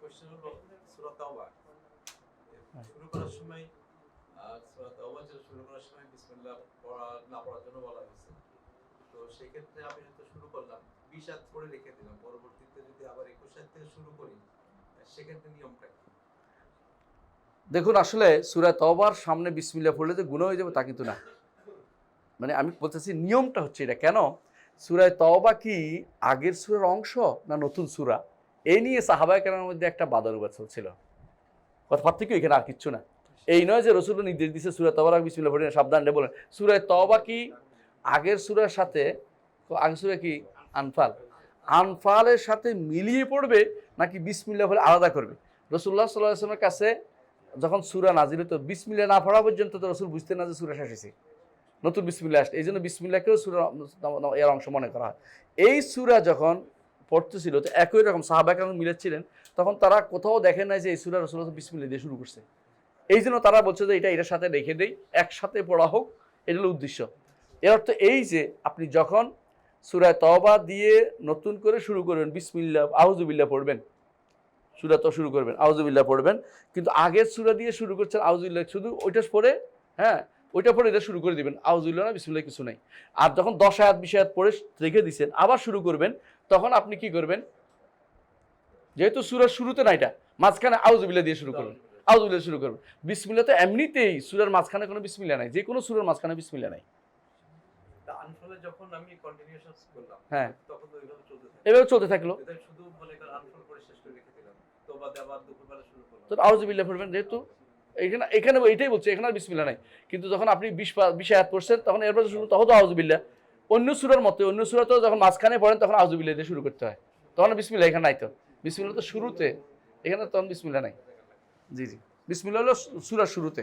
Question হলো সূরা তাওবা। শুরু করার সময় সূরা তাওবা যেটা শুরু করার সময় বিসমিল্লাহ পড়া না পড়ার জন্য বলা হয়েছে। তো সেক্ষেত্রে আমি শুরু করলাম বিশ পড়ে রেখে দিলাম। পরবর্তীতে যদি আবার একুশ আয়াত থেকে শুরু করি সেক্ষেত্রে নিয়মটা কি? দেখুন আসলে সুরা তবার সামনে বিসমিল্লা পড়লে যে গুণ হয়ে যাবে তা কিন্তু না। মানে আমি বলতেছি নিয়মটা হচ্ছে এটা। কেন? সুরায় তবা কি আগের সুরার অংশ না নতুন সুরা? এই নিয়ে সাহাবায় কেনার মধ্যে একটা বাদর বাচল ছিল। কথা পার্থক্য এখানে আর কিচ্ছু না। এই নয় যে রসুল নির্দেশ দিচ্ছে সুরা তবার বিসমিল্লা পড়ে সাবধান বলেন। সুরায় তবা কি আগের সুরার সাথে, আগের সুরা কি? আনফাল। আনফালের সাথে মিলিয়ে পড়বে নাকি বিসমিল্লা বলে আলাদা করবে? রসুল্লাহ সাল্লাহ আসলামের কাছে যখন সুরা নাজিল হতো বিসমিল্লা না পড়া পর্যন্ত তো রসুল বুঝতে না যে সুরা শেষ হয়েছে নতুন বিসমিল্লা আসছে। এই জন্য বিসমিল্লাকেও সুরা এর অংশ মনে করা হয়। এই সুরা যখন পড়তেছিল, তো একই রকম সাহাবাক যখন মিলেছিলেন তখন তারা কোথাও দেখে নাই যে এই সুরা রসুল বিসমিল্লা দিয়ে শুরু করছে। এই জন্য তারা বলছে যে এটা এটার সাথে রেখে দেই, একসাথে পড়া হোক, এটা হলো উদ্দেশ্য। এর অর্থ এই যে আপনি যখন সুরায় তবা দিয়ে নতুন করে শুরু করবেন বিসমিল্লা আউজুবিল্লা পড়বেন, সুরা তো শুরু করবেন আউজুবিল্লা পড়বেন, কিন্তু আগের সুরা দিয়ে শুরু করছেন আউজুবিল্লাহ শুধু ওইটা পড়ে হ্যাঁ ওইটা পড়ে এটা শুরু করে দিবেন। আউজুবিল্লাহ না বিসমিল্লাহ কিছু নাই। আর যখন দশ আয়াত বিশ আয়াত পড়ে রেখে দিচ্ছেন আবার শুরু করবেন তখন আপনি কি করবেন? যেহেতু সুরার শুরুতে না এটা মাঝখানে আউজুবিল্লাহ দিয়ে শুরু করবেন। আউজুবিল্লাহ শুরু করবেন। বিসমিল্লা তো এমনিতেই সুরার মাঝখানে কোনো বিসমিল্লা নাই যে কোনো সুরার মাঝখানে বিসমিল্লা নাই। হ্যাঁ। এভাবে চলতে থাকল। তো আউজুবিল্লাহ পড়বেন যেহেতু এখানে এখানে এটাই বলছে, এখানে আর বিসমিল্লা নাই। কিন্তু যখন আপনি বিশ বিশ আয়াত পড়ছেন, তখন এরপর শুরু তখন তো আউজবিল্লা অন্য সুরের মতে, অন্য সুরা তো যখন মাঝখানে পড়েন, তখন আউজবিল্লা দিয়ে শুরু করতে হয়। তখন বিসমিল্লা এখানে নাই তো। বিসমিল্লা তো শুরুতে, এখানে তখন বিসমিল্লা নাই। জি জি। বিসমিল্লা হলো সুরার শুরুতে।